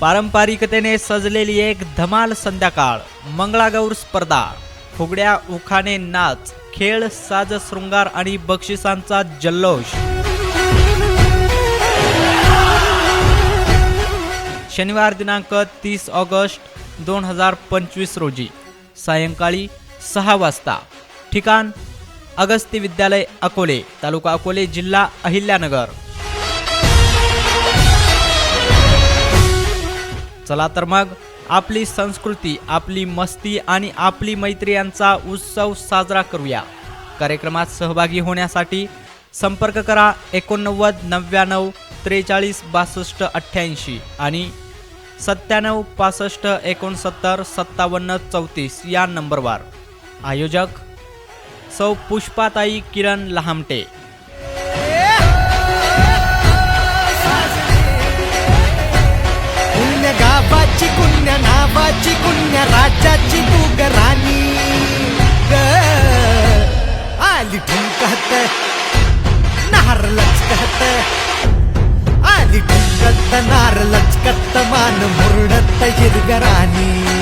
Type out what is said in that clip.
पारंपरिकतेने सजलेली एक धमाल संध्याकाळ मंगळागौर स्पर्धा फुगड्या उखाणे नाच खेळ साज शृंगार आणि बक्षिसांचा जल्लोष. शनिवार दिनांक तीस ऑगस्ट दोन हजार पंचवीस रोजी सायंकाळी सहा वाजता. ठिकाण अगस्ती विद्यालय अकोले तालुका अकोले जिल्हा अहिल्यानगर. चला तर मग आपली संस्कृती आपली मस्ती आणि आपली मैत्री यांचा उत्सव साजरा करूया. कार्यक्रमात सहभागी होण्यासाठी संपर्क करा एकोणनव्वद नव्याण्णव त्रेचाळीस बासष्ट अठ्ठ्याऐंशी आणि सत्त्याण्णव पासष्ट एकोणसत्तर सत्तावन्न चौतीस या नंबरवर. आयोजक सौ पुष्पाताई किरण लहामटे. पुण्य गावाची कुण्या नावाची कुण्या राजाची तू ग राणी. ग. आली कहत नार लचकत आली ठुमकत नार लचकत मान मुरडत हिरगराणी